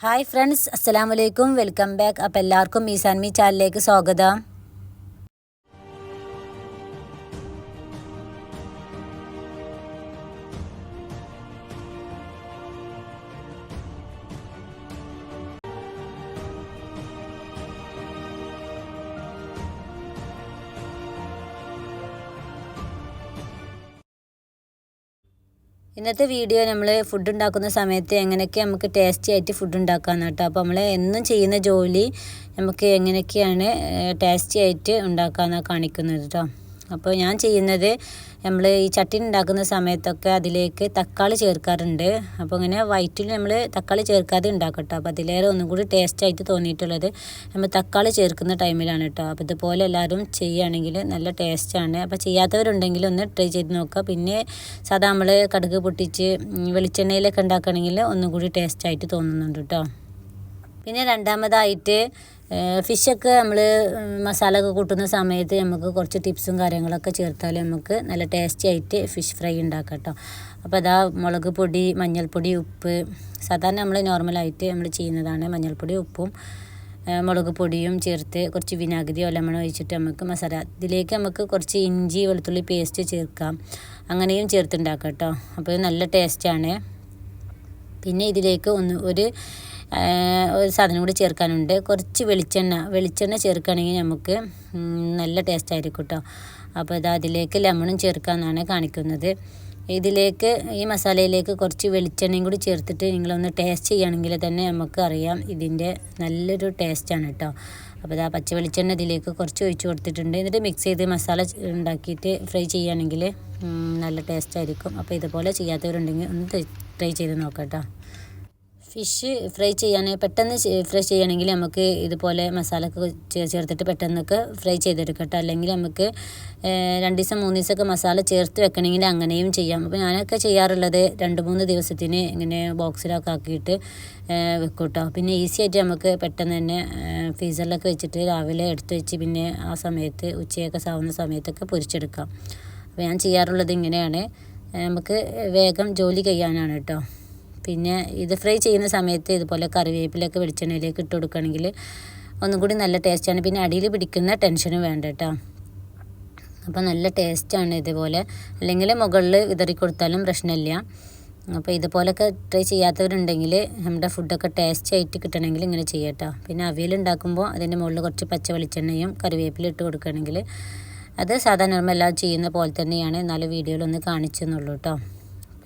Hi friends അസ്സലാമു അലൈക്കും welcome back അപ്പോൾ എല്ലാവർക്കും ഈസാൻമി ചാനലിലേക്ക് സ്വാഗതം. ഇന്നത്തെ വീഡിയോ നമ്മൾ ഫുഡ് ഉണ്ടാക്കുന്ന സമയത്ത് എങ്ങനെയൊക്കെ നമുക്ക് ടേസ്റ്റി ആയിട്ട് ഫുഡ് ഉണ്ടാക്കാമെന്ന് കേട്ടോ. അപ്പോൾ നമ്മൾ എന്നും ചെയ്യുന്ന ജോലി നമുക്ക് എങ്ങനെയൊക്കെയാണ് ടേസ്റ്റി ആയിട്ട് ഉണ്ടാക്കാമെന്നാണ് കാണിക്കുന്നത് കേട്ടോ അപ്പോൾ ഞാൻ ചെയ്യുന്നത് നമ്മൾ ഈ ചട്ടിനി ഉണ്ടാക്കുന്ന സമയത്തൊക്കെ അതിലേക്ക് തക്കാളി ചേർക്കാറുണ്ട്. അപ്പോൾ ഇങ്ങനെ വയറ്റിൽ നമ്മൾ തക്കാളി ചേർക്കാതെ ഉണ്ടാക്കട്ടോ. അപ്പോൾ അതിലേറെ ഒന്നും കൂടി ടേസ്റ്റ് ആയിട്ട് തോന്നിയിട്ടുള്ളത് നമ്മൾ തക്കാളി ചേർക്കുന്ന ടൈമിലാണ് കേട്ടോ. അപ്പോൾ ഇതുപോലെ എല്ലാവരും ചെയ്യുകയാണെങ്കിൽ നല്ല ടേസ്റ്റാണ് അപ്പോൾ ചെയ്യാത്തവരുണ്ടെങ്കിൽ ഒന്ന് ട്രൈ ചെയ്ത് നോക്കുക. പിന്നെ സാധാ നമ്മൾ കടുക് പൊട്ടിച്ച് വെളിച്ചെണ്ണയിലൊക്കെ ഉണ്ടാക്കുകയാണെങ്കിൽ ഒന്നും കൂടി ടേസ്റ്റായിട്ട് തോന്നുന്നുണ്ട് കേട്ടോ. പിന്നെ രണ്ടാമതായിട്ട് ഫിഷൊക്കെ നമ്മൾ മസാല ഒക്കെ കൂട്ടുന്ന സമയത്ത് നമുക്ക് കുറച്ച് ടിപ്സും കാര്യങ്ങളൊക്കെ ചേർത്താൽ നമുക്ക് നല്ല ടേസ്റ്റി ആയിട്ട് ഫിഷ് ഫ്രൈ ഉണ്ടാക്കാം കേട്ടോ അപ്പോൾ അതാ മുളക് പൊടി മഞ്ഞൾപ്പൊടി ഉപ്പ്. സാധാരണ നമ്മൾ നോർമലായിട്ട് നമ്മൾ ചെയ്യുന്നതാണ് മഞ്ഞൾപ്പൊടി ഉപ്പും മുളക് പൊടിയും ചേർത്ത് കുറച്ച് വിനാഗിരിയോ ലെമണോ ഒഴിച്ചിട്ട് നമുക്ക് മസാല ഇതിലേക്ക് നമുക്ക് കുറച്ച് ഇഞ്ചി വെളുത്തുള്ളി പേസ്റ്റ് ചേർക്കാം. അങ്ങനെയും ചേർത്തുണ്ടാക്കാം കേട്ടോ അപ്പോൾ നല്ല ടേസ്റ്റാണ്. പിന്നെ ഇതിലേക്ക് ഒന്ന് ഒരു ഒരു സാധനം കൂടി ചേർക്കാനുണ്ട്. കുറച്ച് വെളിച്ചെണ്ണ വെളിച്ചെണ്ണ ചേർക്കുകയാണെങ്കിൽ നമുക്ക് നല്ല ടേസ്റ്റ് ആയിരിക്കും കേട്ടോ അപ്പോൾ ഇത് അതിലേക്ക് ലെമണും ചേർക്കാമെന്നാണ് കാണിക്കുന്നത്. ഇതിലേക്ക് ഈ മസാലയിലേക്ക് കുറച്ച് വെളിച്ചെണ്ണയും കൂടി ചേർത്തിട്ട് നിങ്ങളൊന്ന് ടേസ്റ്റ് ചെയ്യുകയാണെങ്കിൽ തന്നെ നമുക്ക് അറിയാം ഇതിന്റെ നല്ലൊരു ടേസ്റ്റാണ് കേട്ടോ അപ്പോൾ ഇതാ പച്ച വെളിച്ചെണ്ണ ഇതിലേക്ക് കുറച്ച് ഒഴിച്ച് കൊടുത്തിട്ടുണ്ട്. എന്നിട്ട് മിക്സ് ചെയ്ത് മസാല ഉണ്ടാക്കിയിട്ട് ഫ്രൈ ചെയ്യുകയാണെങ്കിൽ നല്ല ടേസ്റ്റ് ആയിരിക്കും. അപ്പോൾ ഇതുപോലെ ചെയ്യാത്തവരുണ്ടെങ്കിൽ ഒന്ന് ട്രൈ ചെയ്ത് നോക്കാം കേട്ടോ ഫിഷ് ഫ്രൈ ചെയ്യാൻ പെട്ടെന്ന് ഫ്രൈ ചെയ്യണമെങ്കിൽ നമുക്ക് ഇതുപോലെ മസാല ഒക്കെ ചേർത്തിട്ട് പെട്ടെന്നൊക്കെ ഫ്രൈ ചെയ്തെടുക്കട്ടെ. അല്ലെങ്കിൽ നമുക്ക് രണ്ട് ദിവസം മൂന്ന് ദിവസമൊക്കെ മസാല ചേർത്ത് വെക്കണമെങ്കിൽ അങ്ങനെയും ചെയ്യാം. അപ്പോൾ ഞാനൊക്കെ ചെയ്യാറുള്ളത് രണ്ട് മൂന്ന് ദിവസത്തിന് ഇങ്ങനെ ബോക്സിലൊക്കെ ആക്കിയിട്ട് വെക്കും കേട്ടോ പിന്നെ ഈസി ആയിട്ട് നമുക്ക് പെട്ടെന്ന് തന്നെ ഫ്രീസറിലൊക്കെ വെച്ചിട്ട് രാവിലെ എടുത്ത് വെച്ച് പിന്നെ ആ സമയത്ത് ഉച്ചയൊക്കെ സാവുന്ന സമയത്തൊക്കെ പൊരിച്ചെടുക്കാം. അപ്പോൾ ഞാൻ ചെയ്യാറുള്ളത് ഇങ്ങനെയാണ്. നമുക്ക് വേഗം ജോലി ചെയ്യാനാണ് കേട്ടോ. പിന്നെ ഇത് ഫ്രൈ ചെയ്യുന്ന സമയത്ത് ഇതുപോലെ കറിവേപ്പിലൊക്കെ വെളിച്ചെണ്ണയിലേക്ക് ഇട്ട് കൊടുക്കുകയാണെങ്കിൽ ഒന്നും കൂടി നല്ല ടേസ്റ്റാണ് പിന്നെ അടിയിൽ പിടിക്കുന്ന ടെൻഷനും വേണ്ട കേട്ടോ. അപ്പോൾ നല്ല ടേസ്റ്റാണ് ഇതുപോലെ. അല്ലെങ്കിൽ മുകളിൽ വിതറി കൊടുത്താലും പ്രശ്നമില്ല. അപ്പോൾ ഇതുപോലൊക്കെ ട്രൈ ചെയ്യാത്തവരുണ്ടെങ്കിൽ നമ്മുടെ ഫുഡൊക്കെ ടേസ്റ്റ് ആയിട്ട് കിട്ടണമെങ്കിൽ ഇങ്ങനെ ചെയ്യട്ടോ പിന്നെ അവിയൽ ഉണ്ടാക്കുമ്പോൾ അതിന്റെ മുകളിൽ കുറച്ച് പച്ച വെളിച്ചെണ്ണയും കറിവേപ്പിലും ഇട്ട് കൊടുക്കുകയാണെങ്കിൽ അത് സാധാരണ എല്ലാം ചെയ്യുന്ന പോലെ തന്നെയാണ്. എന്നാലും വീഡിയോയിൽ ഒന്ന് കാണിച്ചെന്നുള്ളൂ കേട്ടോ.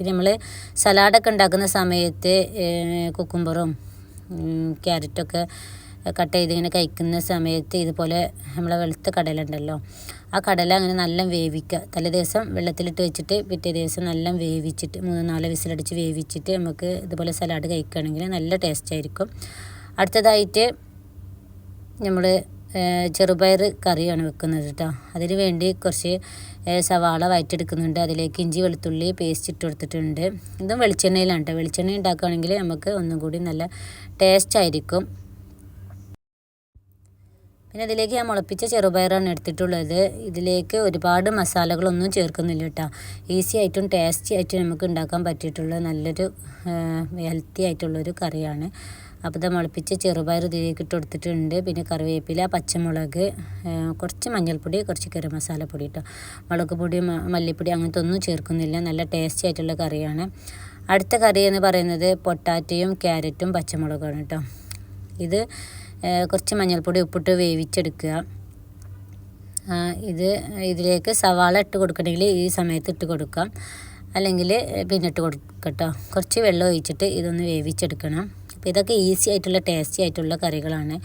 പിന്നെ നമ്മൾ സലാഡൊക്കെ ഉണ്ടാക്കുന്ന സമയത്ത് കുക്കുംബറും ക്യാരറ്റൊക്കെ കട്ട് ചെയ്ത് ഇങ്ങനെ കഴിക്കുന്ന സമയത്ത് ഇതുപോലെ നമ്മളെ വെളുത്ത കടല ഉണ്ടല്ലോ ആ കടല അങ്ങനെ നല്ല വേവിക്കുക തലേ ദിവസം വെള്ളത്തിലിട്ട് വെച്ചിട്ട് പിറ്റേ ദിവസം നല്ല വേവിച്ചിട്ട് മൂന്ന് നാല് വിസിലടിച്ച് വേവിച്ചിട്ട് നമുക്ക് ഇതുപോലെ സലാഡ് കഴിക്കുകയാണെങ്കിൽ നല്ല ടേസ്റ്റ് ആയിരിക്കും. അടുത്തതായിട്ട് നമ്മൾ ചെറുപയർ കറിയാണ് വെക്കുന്നത് കേട്ടോ അതിന് വേണ്ടി കുറച്ച് സവാള വയറ്റെടുക്കുന്നുണ്ട് അതിലേക്ക് ഇഞ്ചി വെളുത്തുള്ളി പേസ്റ്റ് ഇട്ട് കൊടുത്തിട്ടുണ്ട്. ഇതും വെളിച്ചെണ്ണയിലാണ് കേട്ടോ വെളിച്ചെണ്ണ ഉണ്ടാക്കുകയാണെങ്കിൽ നമുക്ക് ഒന്നും കൂടി നല്ല ടേസ്റ്റ് ആയിരിക്കും. പിന്നെ അതിലേക്ക് ഞാൻ മുളപ്പിച്ച ചെറുപയറാണ് എടുത്തിട്ടുള്ളത്. ഇതിലേക്ക് ഒരുപാട് മസാലകളൊന്നും ചേർക്കുന്നില്ല കേട്ടോ ഈസി ആയിട്ടും ടേസ്റ്റി ആയിട്ടും നമുക്ക് ഉണ്ടാക്കാൻ പറ്റിയിട്ടുള്ള നല്ലൊരു ഹെൽത്തി ആയിട്ടുള്ളൊരു കറിയാണ്. അപ്പോൾ ഇത് മുളപ്പിച്ച് ചെറുപയർ ഇതിലേക്ക് ഇട്ട് കൊടുത്തിട്ടുണ്ട്. പിന്നെ കറിവേപ്പില പച്ചമുളക് കുറച്ച് മഞ്ഞൾപ്പൊടി കുറച്ച് ഗരം മസാലപ്പൊടി കേട്ടോ മുളക് പൊടി മല്ലിപ്പൊടി അങ്ങനത്തെ ഒന്നും ചേർക്കുന്നില്ല. നല്ല ടേസ്റ്റി ആയിട്ടുള്ള കറിയാണ്. അടുത്ത കറി എന്ന് പറയുന്നത് പൊട്ടാറ്റയും ക്യാരറ്റും പച്ചമുളകാണ് കേട്ടോ ഇത് കുറച്ച് മഞ്ഞൾപ്പൊടി ഉപ്പിട്ട് വേവിച്ചെടുക്കുക. ഇത് ഇതിലേക്ക് സവാള ഇട്ട് കൊടുക്കണമെങ്കിൽ ഈ സമയത്ത് ഇട്ട് കൊടുക്കാം. അല്ലെങ്കിൽ പിന്നെ ഇട്ട് കൊടുക്കട്ടോ കുറച്ച് വെള്ളം ഒഴിച്ചിട്ട് ഇതൊന്ന് വേവിച്ചെടുക്കണം. അപ്പോൾ ഇതൊക്കെ ഈസി ആയിട്ടുള്ള ടേസ്റ്റി ആയിട്ടുള്ള കറികളാണ്.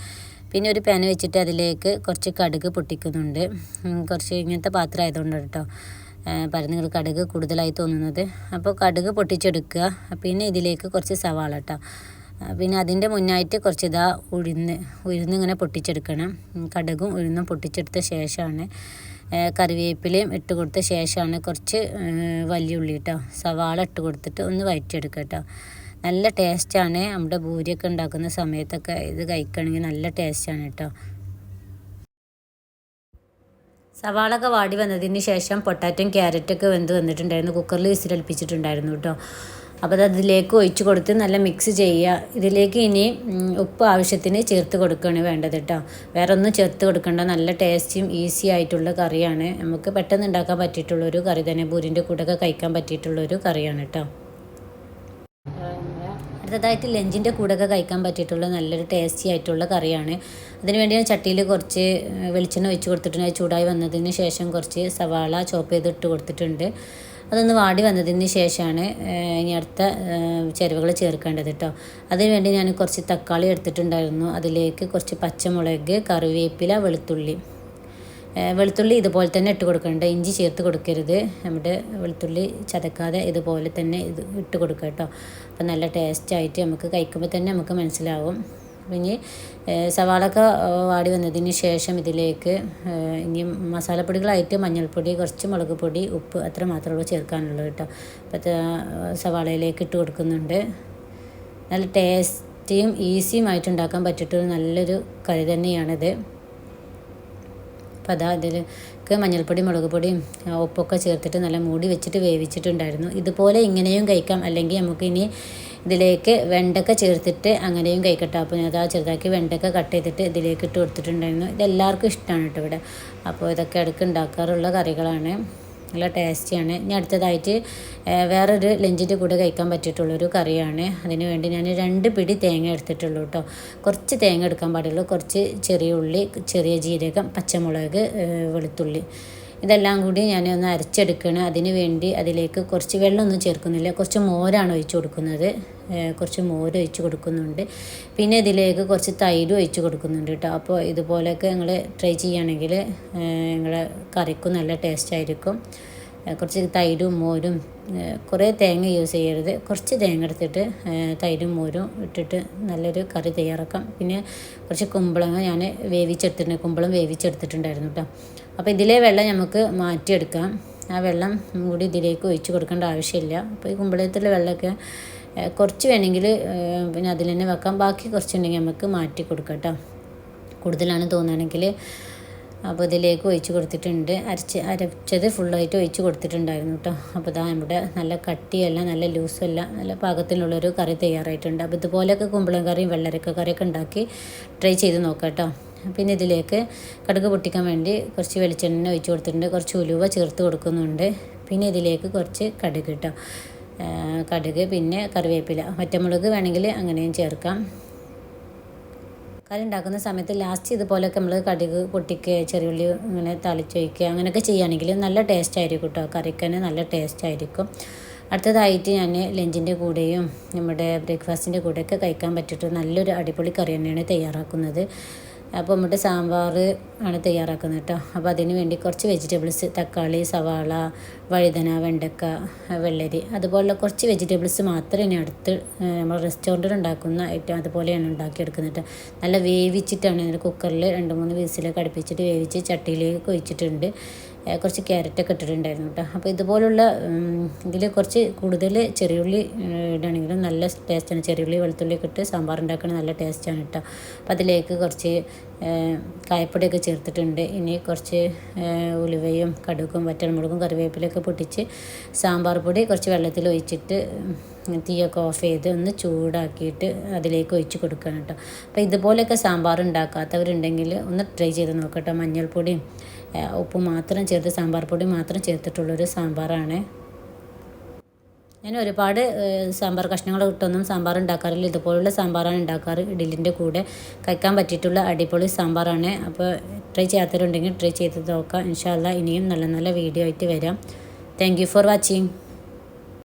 പിന്നെ ഒരു പാൻ വെച്ചിട്ട് അതിലേക്ക് കുറച്ച് കടുക് പൊട്ടിക്കുന്നുണ്ട്. കുറച്ച് ഇങ്ങനത്തെ പാത്രം ആയതുകൊണ്ട് കേട്ടോ. പരന്നുകൾ കടുക് കൂടുതലായി തോന്നുന്നത്. അപ്പോൾ കടുക് പൊട്ടിച്ചെടുക്കുക. പിന്നെ ഇതിലേക്ക് കുറച്ച് സവാള കേട്ടോ. പിന്നെ അതിന്റെ മുന്നായിട്ട് കുറച്ച് ഇതാ ഉഴുന്ന് ഉഴുന്ന് ഇങ്ങനെ പൊട്ടിച്ചെടുക്കണം. കടുകും ഉഴുന്നും പൊട്ടിച്ചെടുത്ത ശേഷമാണ് കറിവേപ്പിലയും ഇട്ട് കൊടുത്ത ശേഷമാണ് കുറച്ച് വലിയ ഉള്ളി കേട്ടോ. സവാള ഇട്ട് കൊടുത്തിട്ട് ഒന്ന് വയറ്റിയെടുക്കുക കേട്ടോ. നല്ല ടേസ്റ്റാണ്. നമ്മുടെ ഭൂരിയൊക്കെ ഉണ്ടാക്കുന്ന സമയത്തൊക്കെ ഇത് കഴിക്കണമെങ്കിൽ നല്ല ടേസ്റ്റാണ് കേട്ടോ. സവാളൊക്കെ വാടി വന്നതിന് ശേഷം പൊട്ടാറ്റോയും ക്യാരറ്റൊക്കെ വെന്ത് വന്നിട്ടുണ്ടായിരുന്നു. കുക്കറിൽ വിസിലൽപ്പിച്ചിട്ടുണ്ടായിരുന്നു കേട്ടോ. അപ്പോൾ അത് അതിലേക്ക് ഒഴിച്ച് കൊടുത്ത് നല്ല മിക്സ് ചെയ്യുക. ഇതിലേക്ക് ഇനി ഉപ്പ് ആവശ്യത്തിന് ചേർത്ത് കൊടുക്കുകയാണ് വേണ്ടത് കേട്ടോ. വേറെ ഒന്നും ചേർത്ത് കൊടുക്കേണ്ട. നല്ല ടേസ്റ്റിയും ഈസി ആയിട്ടുള്ള കറിയാണ്. നമുക്ക് പെട്ടെന്ന് ഉണ്ടാക്കാൻ പറ്റിയിട്ടുള്ളൊരു കറി തന്നെ. ബൂരിന്റെ കൂടെയൊക്കെ കഴിക്കാൻ പറ്റിയിട്ടുള്ളൊരു കറിയാണ് കേട്ടോ. അടുത്തതായിട്ട് ലഞ്ചിന്റെ കൂടെയൊക്കെ കഴിക്കാൻ പറ്റിയിട്ടുള്ള നല്ലൊരു ടേസ്റ്റി ആയിട്ടുള്ള കറിയാണ്. അതിനുവേണ്ടി ഞാൻ ചട്ടിയിൽ കുറച്ച് വെളിച്ചെണ്ണ ഒഴിച്ച് കൊടുത്തിട്ടുണ്ട്. ചൂടായി വന്നതിന് ശേഷം കുറച്ച് സവാള ചോപ്പ് ചെയ്ത് ഇട്ട് കൊടുത്തിട്ടുണ്ട്. അതൊന്ന് വാടി വന്നതിന് ശേഷമാണ് ഇനി അടുത്ത ചേരുവകൾ ചേർക്കേണ്ടത് കേട്ടോ അതിനുവേണ്ടി ഞാൻ കുറച്ച് തക്കാളി എടുത്തിട്ടുണ്ടായിരുന്നു. അതിലേക്ക് കുറച്ച് പച്ചമുളക് കറിവേപ്പില വെളുത്തുള്ളി. വെളുത്തുള്ളി ഇതുപോലെ തന്നെ ഇട്ട് കൊടുക്കണ്ട ഇഞ്ചി ചേർത്ത് കൊടുക്കരുത്. നമ്മുടെ വെളുത്തുള്ളി ചതക്കാതെ ഇതുപോലെ തന്നെ ഇത് ഇട്ട് കൊടുക്കുക കേട്ടോ. അപ്പം നല്ല ടേസ്റ്റായിട്ട് നമുക്ക് കഴിക്കുമ്പോൾ തന്നെ നമുക്ക് മനസ്സിലാവും. ഇനി സവാളൊക്കെ വാടി വന്നതിന് ശേഷം ഇതിലേക്ക് ഇനി മസാലപ്പൊടികളായിട്ട് മഞ്ഞൾപ്പൊടി കുറച്ച് മുളക് പൊടി ഉപ്പ് അത്ര മാത്രമേ ചേർക്കാനുള്ളൂ കേട്ടോ. അപ്പോൾ സവാളയിലേക്ക് ഇട്ട് കൊടുക്കുന്നുണ്ട്. നല്ല ടേസ്റ്റിയും ഈസിയുമായിട്ട് ഉണ്ടാക്കാൻ പറ്റിയിട്ടൊരു നല്ലൊരു കറി തന്നെയാണിത്. അപ്പോൾ അതാ ഇതിലേക്ക് മഞ്ഞൾപ്പൊടി മുളക് പൊടിയും ഉപ്പൊക്കെ ചേർത്തിട്ട് നല്ല മൂടി വെച്ചിട്ട് വേവിച്ചിട്ടുണ്ടായിരുന്നു. ഇതുപോലെ ഇങ്ങനെയും കഴിക്കാം. അല്ലെങ്കിൽ നമുക്ക് ഇനി ഇതിലേക്ക് വെണ്ടക്ക ചേർത്തിട്ട് അങ്ങനെയും കഴിക്കട്ടെ. അപ്പോൾ ഞാൻ അതാ ചെറുതാക്കി വെണ്ടക്ക കട്ട് ചെയ്തിട്ട് ഇതിലേക്ക് ഇട്ട് കൊടുത്തിട്ടുണ്ടായിരുന്നു. ഇതെല്ലാവർക്കും ഇഷ്ടമാണ് കേട്ടോ ഇവിടെ. അപ്പോൾ ഇതൊക്കെ ഇടയ്ക്ക് ഉണ്ടാക്കാറുള്ള കറികളാണ്. നല്ല ടേസ്റ്റിയാണ്. ഇനി അടുത്തതായിട്ട് വേറൊരു ലഞ്ചിന്റെ കൂടെ കഴിക്കാൻ പറ്റിയിട്ടുള്ളൊരു കറിയാണ്. അതിന് വേണ്ടി ഞാൻ രണ്ട് പിടി തേങ്ങ എടുത്തിട്ടുള്ളൂ കേട്ടോ കുറച്ച് തേങ്ങ എടുക്കാൻ പാടുള്ളൂ. കുറച്ച് ചെറിയ ഉള്ളി ചെറിയ ജീരകം പച്ചമുളക് വെളുത്തുള്ളി. ഇതെല്ലാം കൂടി ഞാൻ ഒന്ന് അരച്ചെടുക്കണം. അതിന് വേണ്ടി അതിലേക്ക് കുറച്ച് വെള്ളമൊന്നും ചേർക്കുന്നില്ല. കുറച്ച് മോരാണ് ഒഴിച്ച് കൊടുക്കുന്നത്. കുറച്ച് മോര് ഒഴിച്ച് കൊടുക്കുന്നുണ്ട്. പിന്നെ ഇതിലേക്ക് കുറച്ച് തൈര് ഒഴിച്ച് കൊടുക്കുന്നുണ്ട് കേട്ടോ. അപ്പോൾ ഇതുപോലെയൊക്കെ നിങ്ങൾ ട്രൈ ചെയ്യുകയാണെങ്കിൽ നിങ്ങളുടെ കറിക്കും നല്ല ടേസ്റ്റ് ആയിരിക്കും. കുറച്ച് തൈരും മോരും കുറേ തേങ്ങ യൂസ് ചെയ്യരുത്. കുറച്ച് തേങ്ങ എടുത്തിട്ട് തൈരും മോരും ഇട്ടിട്ട് നല്ലൊരു കറി തയ്യാറാക്കാം. പിന്നെ കുറച്ച് കുമ്പളങ്ങ ഞാൻ വേവിച്ചെടുത്തിട്ടുണ്ട്. കുമ്പളം വേവിച്ചെടുത്തിട്ടുണ്ടായിരുന്നു കേട്ടോ അപ്പോൾ ഇതിലെ വെള്ളം നമുക്ക് മാറ്റിയെടുക്കാം. ആ വെള്ളം കൂടി ഇതിലേക്ക് ഒഴിച്ച് കൊടുക്കേണ്ട ആവശ്യമില്ല. അപ്പോൾ ഈ കുമ്പളത്തിലെ വെള്ളമൊക്കെ കുറച്ച് വേണമെങ്കിൽ പിന്നെ അതിൽ തന്നെ വെക്കാം. ബാക്കി കുറച്ചുണ്ടെങ്കിൽ നമുക്ക് മാറ്റി കൊടുക്കാം കേട്ടോ കൂടുതലാണ് തോന്നുകയാണെങ്കിൽ അപ്പോൾ ഇതിലേക്ക് ഒഴിച്ച് കൊടുത്തിട്ടുണ്ട്. അരച്ച് അരച്ചത് ഫുള്ളായിട്ട് ഒഴിച്ച് കൊടുത്തിട്ടുണ്ടായിരുന്നു കേട്ടോ അപ്പോൾ ഇതാ നമ്മുടെ നല്ല കട്ടിയല്ല നല്ല ലൂസല്ല നല്ല പാകത്തിനുള്ളൊരു കറി തയ്യാറായിട്ടുണ്ട്. അപ്പോൾ ഇതുപോലെയൊക്കെ കുമ്പളം കറിയും വെള്ളരക്ക കറിയൊക്കെ ഉണ്ടാക്കി ട്രൈ ചെയ്ത് നോക്കാം കേട്ടോ പിന്നെ ഇതിലേക്ക് കടുക് പൊട്ടിക്കാൻ വേണ്ടി കുറച്ച് വെളിച്ചെണ്ണ ഒഴിച്ച് കൊടുത്തിട്ടുണ്ട്. കുറച്ച് ഉലുവ ചേർത്ത് കൊടുക്കുന്നുണ്ട്. പിന്നെ ഇതിലേക്ക് കുറച്ച് കടുക് കേട്ടോ കടുക് പിന്നെ കറിവേപ്പില. ഒറ്റമുളക് വേണമെങ്കിൽ അങ്ങനെയും ചേർക്കാം. കറി ഉണ്ടാക്കുന്ന സമയത്ത് ലാസ്റ്റ് ഇതുപോലെയൊക്കെ നമ്മൾ കടുക് പൊട്ടിക്കുക ചെറിയുള്ളി ഇങ്ങനെ തളിച്ചൊഴിക്കുക അങ്ങനെയൊക്കെ ചെയ്യുകയാണെങ്കിൽ നല്ല ടേസ്റ്റ് ആയിരിക്കും കേട്ടോ. കറിക്ക് തന്നെ നല്ല ടേസ്റ്റ് ആയിരിക്കും. അടുത്തതായിട്ട് ഞാൻ ലഞ്ചിന്റെ കൂടെയും നമ്മുടെ ബ്രേക്ക്ഫാസ്റ്റിന്റെ കൂടെയൊക്കെ കഴിക്കാൻ പറ്റിയിട്ട് നല്ലൊരു അടിപൊളി കറി തന്നെയാണ് തയ്യാറാക്കുന്നത്. അപ്പോൾ നമ്മുടെ സാമ്പാർ ആണ് തയ്യാറാക്കുന്നത് കേട്ടോ അപ്പോൾ അതിന് വേണ്ടി കുറച്ച് വെജിറ്റബിൾസ് തക്കാളി സവാള വഴുതന വെണ്ടക്ക വെള്ളരി അതുപോലുള്ള കുറച്ച് വെജിറ്റബിൾസ് മാത്രമേ ഇനി അടുത്ത് നമ്മൾ റെസ്റ്റോറന്റിൽ ഉണ്ടാക്കുന്ന ഐറ്റം അതുപോലെയാണ് ഉണ്ടാക്കിയെടുക്കുന്നത് കേട്ടോ നല്ല വേവിച്ചിട്ടാണ് കുക്കറിൽ രണ്ട് മൂന്ന് വീസിലൊക്കെ അടുപ്പിച്ചിട്ട് വേവിച്ച് ചട്ടിയിലേക്ക് ഒഴിച്ചിട്ടുണ്ട് ഏഹ്, കുറച്ച് ക്യാരറ്റൊക്കെ ഇട്ടിട്ടുണ്ടായിരുന്നു കേട്ടോ അപ്പോൾ ഇതുപോലുള്ള ഇതിൽ കുറച്ച് കൂടുതൽ ചെറിയുള്ളി ഇടുകയാണെങ്കിലും നല്ല ടേസ്റ്റാണ് ചെറിയുള്ളി വെളുത്തുള്ളിയൊക്കെ ഇട്ട് സാമ്പാർ ഉണ്ടാക്കണ നല്ല ടേസ്റ്റാണ് കേട്ടോ അപ്പോൾ അതിലേക്ക് കുറച്ച് കായപ്പൊടിയൊക്കെ ചേർത്തിട്ടുണ്ട്. ഇനി കുറച്ച് ഉലുവയും കടുക്കും വറ്റൽമുളകും കറിവേപ്പിലൊക്കെ പൊട്ടിച്ച് സാമ്പാർ പൊടി കുറച്ച് വെള്ളത്തിൽ ഒഴിച്ചിട്ട് തീയൊക്കെ ഓഫ് ചെയ്ത് ഒന്ന് ചൂടാക്കിയിട്ട് അതിലേക്ക് ഒഴിച്ച് കൊടുക്കണം കേട്ടോ അപ്പോൾ ഇതുപോലെയൊക്കെ സാമ്പാർ ഉണ്ടാക്കാത്തവരുണ്ടെങ്കിൽ ഒന്ന് ട്രൈ ചെയ്ത് നോക്കട്ടോ മഞ്ഞൾപ്പൊടിയും ഉപ്പ് മാത്രം ചേർത്ത് സാമ്പാർ പൊടി മാത്രം ചേർത്തിട്ടുള്ളൊരു സാമ്പാറാണ്. ഞാൻ ഒരുപാട് സാമ്പാർ കഷ്ണങ്ങൾ ഇട്ടൊന്നും സാമ്പാർ ഉണ്ടാക്കാറില്ല. ഇതുപോലുള്ള സാമ്പാറാണ് ഉണ്ടാക്കാറ്. ഇഡലിന്റെ കൂടെ കഴിക്കാൻ പറ്റിയിട്ടുള്ള അടിപൊളി സാമ്പാറാണ്. അപ്പോൾ ട്രൈ ചെയ്യാത്തവരുണ്ടെങ്കിൽ ട്രൈ ചെയ്ത് നോക്കാം. ഇൻഷാല്ല ഇനിയും നല്ല നല്ല വീഡിയോ ആയിട്ട് വരാം. Thank for watching